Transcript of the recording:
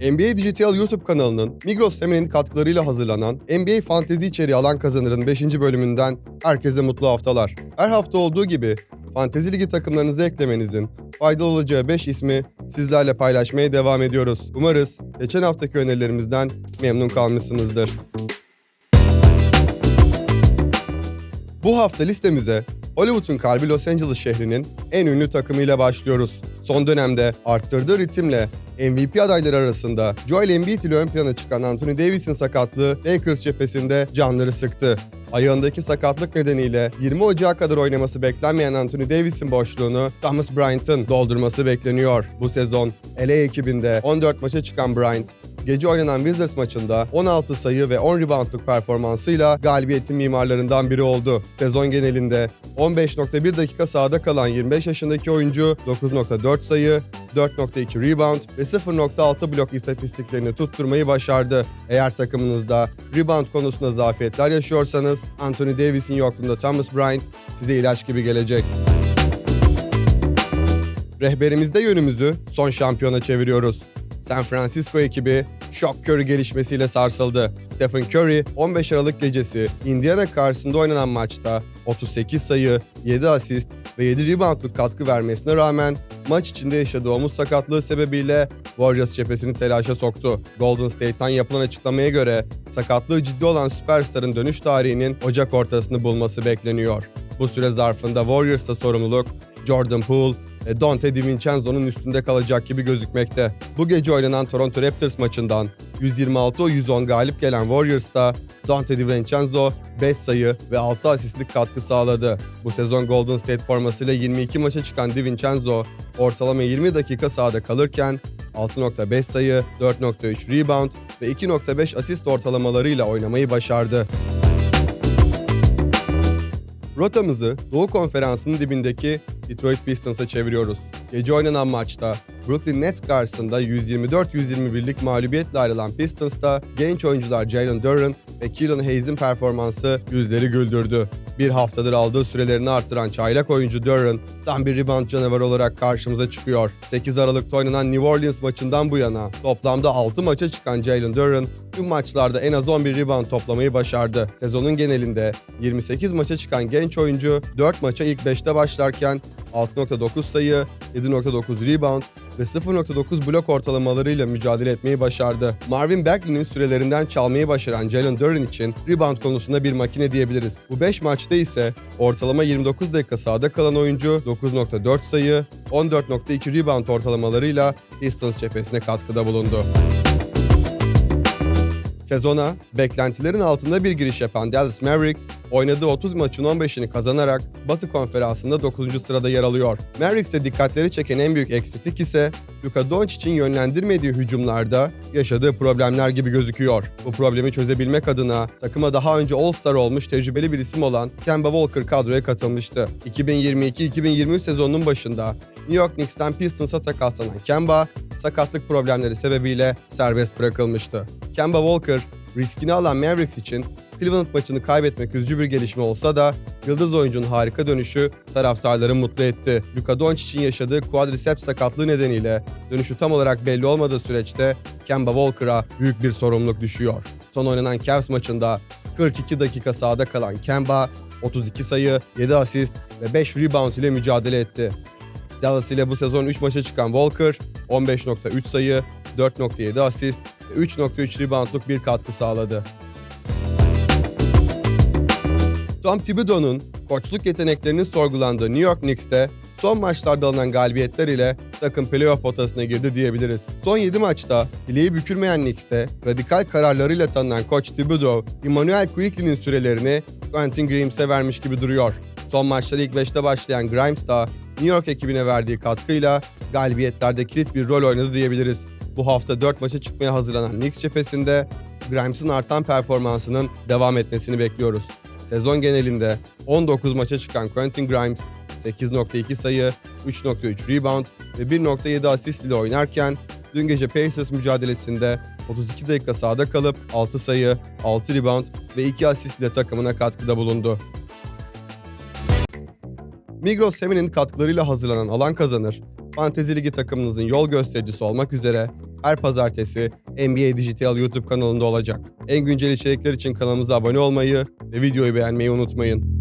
NBA Dijital YouTube kanalının Migros Femin'in katkılarıyla hazırlanan NBA Fantezi içeriği alan kazanırın 5. bölümünden herkese mutlu haftalar. Her hafta olduğu gibi Fantezi Ligi takımlarınızı eklemenizin faydalı olacağı 5 ismi sizlerle paylaşmaya devam ediyoruz. Umarız geçen haftaki önerilerimizden memnun kalmışsınızdır. Bu hafta listemize Hollywood'un kalbi Los Angeles şehrinin en ünlü takımıyla başlıyoruz. Son dönemde arttırdığı ritimle MVP adayları arasında Joel Embiid ile ön plana çıkan Anthony Davis'in sakatlığı Lakers cephesinde canları sıktı. Ayağındaki sakatlık nedeniyle 20 Ocağı kadar oynaması beklenmeyen Anthony Davis'in boşluğunu Thomas Bryant'ın doldurması bekleniyor. Bu sezon LA ekibinde 14 maça çıkan Bryant, gece oynanan Wizards maçında 16 sayı ve 10 reboundluk performansıyla galibiyetin mimarlarından biri oldu. Sezon genelinde 15.1 dakika sahada kalan 25 yaşındaki oyuncu 9.4 sayı, 4.2 rebound ve 0.6 blok istatistiklerini tutturmayı başardı. Eğer takımınızda rebound konusunda zafiyetler yaşıyorsanız Anthony Davis'in yokluğunda Thomas Bryant size ilaç gibi gelecek. Rehberimizde yönümüzü son şampiyona çeviriyoruz. San Francisco ekibi şok Curry gelişmesiyle sarsıldı. Stephen Curry 15 Aralık gecesi Indiana karşısında oynanan maçta 38 sayı, 7 asist ve 7 reboundluk katkı vermesine rağmen maç içinde yaşadığı omuz sakatlığı sebebiyle Warriors cephesini telaşa soktu. Golden State'ten yapılan açıklamaya göre sakatlığı ciddi olan süperstarın dönüş tarihinin Ocak ortasını bulması bekleniyor. Bu süre zarfında Warriors'ta sorumluluk Jordan Poole Dante DiVincenzo'nun üstünde kalacak gibi gözükmekte. Bu gece oynanan Toronto Raptors maçından 126-110 galip gelen Warriors'ta Dante DiVincenzo 5 sayı ve 6 asistlik katkı sağladı. Bu sezon Golden State formasıyla 22 maça çıkan DiVincenzo ortalama 20 dakika sahada kalırken 6.5 sayı, 4.3 rebound ve 2.5 asist ortalamalarıyla oynamayı başardı. Rotamızı Doğu Konferansı'nın dibindeki Detroit Pistons'a çeviriyoruz. Gece oynanan maçta Brooklyn Nets karşısında 124-121'lik mağlubiyetle ayrılan Pistons'ta genç oyuncular Jalen Duren ve Killian Hayes'in performansı yüzleri güldürdü. Bir haftadır aldığı sürelerini arttıran çaylak oyuncu Duren tam bir rebound canavarı olarak karşımıza çıkıyor. 8 Aralık'ta oynanan New Orleans maçından bu yana toplamda 6 maça çıkan Jalen Duren tüm maçlarda en az 11 rebound toplamayı başardı. Sezonun genelinde 28 maça çıkan genç oyuncu 4 maça ilk 5'te başlarken 6.9 sayı, 7.9 rebound ve 0.9 blok ortalamalarıyla mücadele etmeyi başardı. Marvin Bagley'nin sürelerinden çalmayı başaran Jalen Duren için rebound konusunda bir makine diyebiliriz. Bu 5 maçta ise ortalama 29 dakika sahada kalan oyuncu 9.4 sayı, 14.2 rebound ortalamalarıyla Pistons cephesine katkıda bulundu. Sezona beklentilerin altında bir giriş yapan Dallas Mavericks, oynadığı 30 maçın 15'ini kazanarak Batı Konferansı'nda 9. sırada yer alıyor. Mavericks'e dikkatleri çeken en büyük eksiklik ise Luka Doncic'in yönlendirmediği hücumlarda yaşadığı problemler gibi gözüküyor. Bu problemi çözebilmek adına takıma daha önce All-Star olmuş tecrübeli bir isim olan Kemba Walker kadroya katılmıştı. 2022-2023 sezonunun başında New York Knicks'ten Pistons'a takaslanan Kemba, sakatlık problemleri sebebiyle serbest bırakılmıştı. Kemba Walker, riskini alan Mavericks için Cleveland maçını kaybetmek üzücü bir gelişme olsa da yıldız oyuncunun harika dönüşü taraftarları mutlu etti. Luka Doncic'in yaşadığı quadriceps sakatlığı nedeniyle dönüşü tam olarak belli olmadığı süreçte Kemba Walker'a büyük bir sorumluluk düşüyor. Son oynanan Cavs maçında 42 dakika sahada kalan Kemba 32 sayı, 7 asist ve 5 rebound ile mücadele etti. Dallas ile bu sezon 3 maça çıkan Walker 15.3 sayı, 4.7 asist 3.3 reboundluk bir katkı sağladı. Tom Thibodeau'nun koçluk yeteneklerinin sorgulandığı New York Knicks'te son maçlarda alınan galibiyetler ile takım playoff potasına girdi diyebiliriz. Son 7 maçta bileği bükülmeyen Knicks'te radikal kararlarıyla tanınan koç Thibodeau, Emmanuel Quickley'nin sürelerini Quentin Grimes'e vermiş gibi duruyor. Son maçları ilk 5'te başlayan Grimes da New York ekibine verdiği katkıyla galibiyetlerde kilit bir rol oynadı diyebiliriz. Bu hafta 4 maça çıkmaya hazırlanan Knicks cephesinde Grimes'in artan performansının devam etmesini bekliyoruz. Sezon genelinde 19 maça çıkan Quentin Grimes 8.2 sayı, 3.3 rebound ve 1.7 asist ile oynarken dün gece Pacers mücadelesinde 32 dakika sahada kalıp 6 sayı, 6 rebound ve 2 asist ile takımına katkıda bulundu. Migros Femin'in katkılarıyla hazırlanan Alan Kazanır, Fantezi Ligi takımınızın yol göstericisi olmak üzere her pazartesi NBA Dijital YouTube kanalında olacak. En güncel içerikler için kanalımıza abone olmayı ve videoyu beğenmeyi unutmayın.